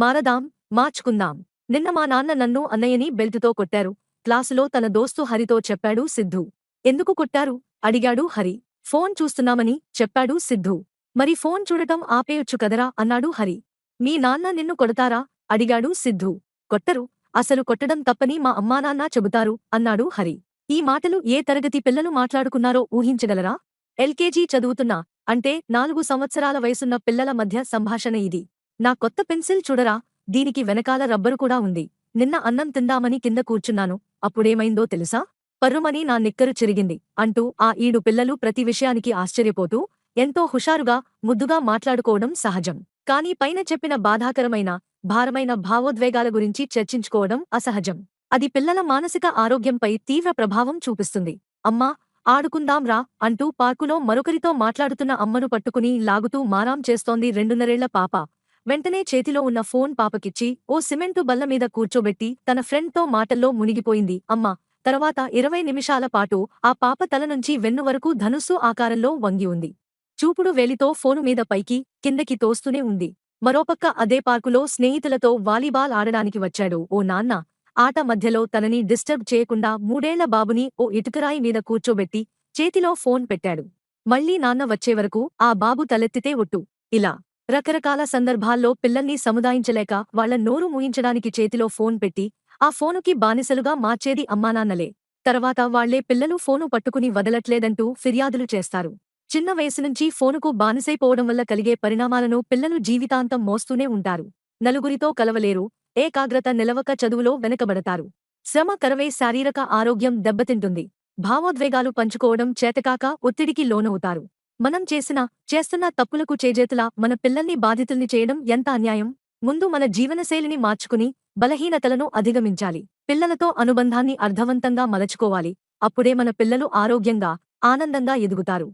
మారదాం మార్చుకుందాం. నిన్న మా నాన్న నన్ను అన్నయ్యని బెల్టుతో కొట్టారు. క్లాసులో తన దోస్తు హరితో చెప్పాడు సిద్ధు. ఎందుకు కొట్టారు? అడిగాడు హరి. ఫోన్ చూస్తున్నామని చెప్పాడు సిద్ధు. మరి ఫోన్ చూడటం ఆపేయొచ్చు కదరా? అన్నాడు హరి. మీ నాన్న నిన్ను కొడతారా? అడిగాడు సిద్ధు. కొట్టరు. అసలు కొట్టడం తప్పని మా అమ్మానాన్న చెబుతారు అన్నాడు హరి. ఈ మాటలు ఏ తరగతి పిల్లలు మాట్లాడుకున్నారో ఊహించగలరా? ఎల్కేజీ చదువుతున్నా అంటే నాలుగు సంవత్సరాల వయసున్న పిల్లల మధ్య సంభాషణ ఇది. నా కొత్త పెన్సిల్ చూడరా? దీనికి వెనకాల రబ్బరు కూడా ఉంది. నిన్న అన్నం తిందామని కింద కూర్చున్నాను. అప్పుడేమైందో తెలుసా? పర్రుమని నా నిక్కరు చిరిగింది. అంటూ ఆ ఈడు పిల్లలు ప్రతి విషయానికి ఆశ్చర్యపోతూ ఎంతో హుషారుగా ముద్దుగా మాట్లాడుకోవడం సహజం. కానీ పైన చెప్పిన బాధాకరమైన భారమైన భావోద్వేగాల గురించి చర్చించుకోవడం అసహజం. అది పిల్లల మానసిక ఆరోగ్యంపై తీవ్ర ప్రభావం చూపిస్తుంది. అమ్మా ఆడుకుందాం రా అంటూ పార్కులో మరొకరితో మాట్లాడుతున్న అమ్మను పట్టుకుని లాగుతూ మారాం చేస్తోంది రెండున్నరేళ్ళ పాప. వెంటనే చేతిలో ఉన్న ఫోన్ పాపకిచ్చి ఓ సిమెంటు బల్లమీద కూర్చోబెట్టి తన ఫ్రెండ్తో మాటల్లో మునిగిపోయింది. అమ్మా తర్వాత ఇరవై నిమిషాల పాటు ఆ పాప తల నుంచి వెన్ను వరకు ధనుస్సు ఆకారంలో వంగి ఉంది. చూపుడు వేలితో ఫోను మీద పైకి కిందకి తోస్తూనే ఉంది. మరోపక్క అదే పార్కులో స్నేహితులతో వాలీబాల్ ఆడడానికి వచ్చాడు. ఓ నాన్న ఆట మధ్యలో తనని డిస్టర్బ్ చేయకుండా మూడేళ్ళ బాబుని ఓ ఇటుకరాయి మీద కూర్చోబెట్టి చేతిలో ఫోన్ పెట్టాడు. మళ్ళీ నాన్న వచ్చేవరకు ఆ బాబు తలెత్తితే ఒట్టు. ఇలా రకరకాల సందర్భాల్లో పిల్లల్ని సముదాయించలేక వాళ్ళ నోరు మూయించడానికి చేతిలో ఫోన్ పెట్టి ఆ ఫోనుకి బానిసలుగా మార్చేది అమ్మానాన్నలే తర్వాత వాళ్ళే పిల్లలు ఫోను పట్టుకుని వదలట్లేదంటూ ఫిర్యాదులు చేస్తారు. చిన్న వయసు నుంచి ఫోనుకు బానిసైపోవడం వల్ల కలిగే పరిణామాలను పిల్లలు జీవితాంతం మోస్తూనే ఉంటారు. నలుగురితో కలవలేరు ఏకాగ్రత నిలవక చదువులో వెనకబడతారు. శ్రమ కరవే శారీరక ఆరోగ్యం దెబ్బతింటుంది. భావోద్వేగాలు పంచుకోవడం చేతకాక ఒత్తిడికి లోనవుతారు. మనం చేసిన చేస్తున్న తప్పులకు చేజేతులా మన పిల్లల్ని బాధితుల్ని చేయడం ఎంత అన్యాయం? ముందు మన జీవనశైలిని మార్చుకుని బలహీనతలను అధిగమించాలి. పిల్లలతో అనుబంధాన్ని అర్థవంతంగా మలచుకోవాలి. అప్పుడే మన పిల్లలు ఆరోగ్యంగా ఆనందంగా ఎదుగుతారు.